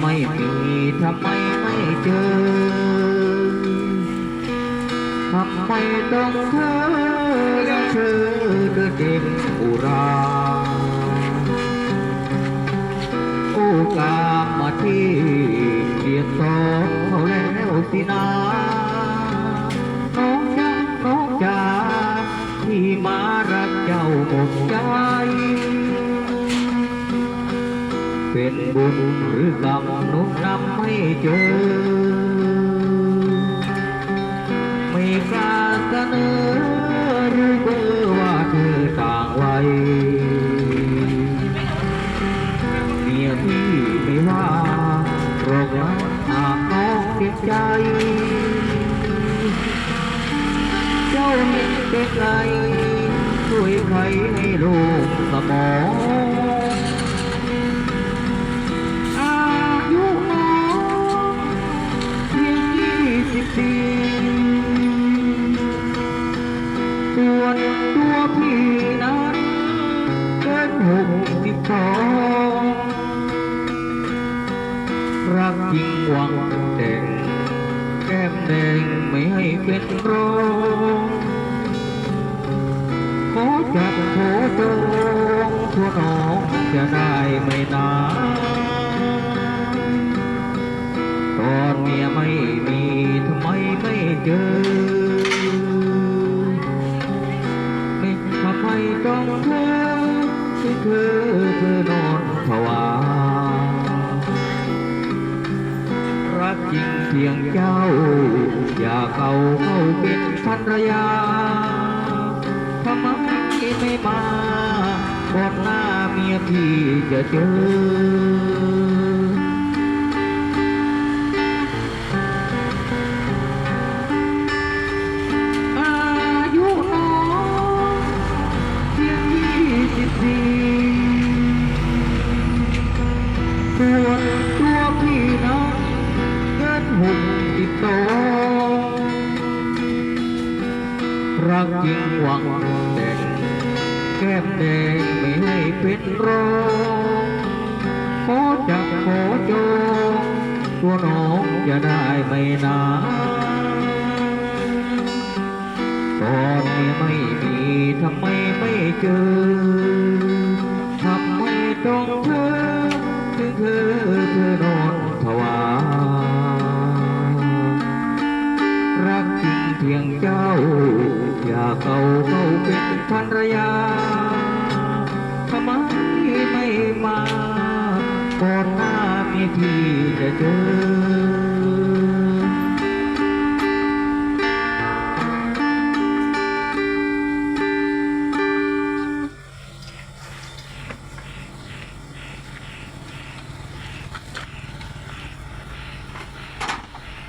ไม่มีทำไมไม่เจอทำไมต้องเธอยังเธอเดินเด่นอุราโอ้กามมาที่เรียกสองเขาแล้วสินาน้องจ้าน้องจ้าที่มารักเจ้าหมดใจ เป็นบุญหรือกรรมนุนำให้เจอ ไม่กล้าเสนอหรือเบอร์ว่าเธอต่างวัยเมียพี่ไม่ว่าหรอกนะหากน้องเจ็บใจ เจ้าเห็นเป็นไงช่วยใครให้ลูกสมอง พี่นั้นเกินหกสิบสองรักจริงหวังแต่งแก้มแดงไม่ให้เป็นโรองขอจับขอจองทั่วน้องจะได้ไม่นานตอนเมียไม่มีทำไมไม่เจอ ที่เธอเธอนอนภาวา รักจริงเพียงเจ้า อย่าเข้าเข้าเป็นภรรยาทำไมไม่มาก่อนหน้าเมียที่จะเจอ หวังแต่งแก้มแดงไม่ให้เป็นรองขอจับขอจตัวน้องจะได้ไม่นานตอนนี้ไม่มีทำไมไม่เจอทำไมต้องเธอถึงเธอเธอนอน พียงเจ้า อยากเอาเข้าเป็นภรรยาทำไมไม่มาก่อนหน้ามีที่จะเจอ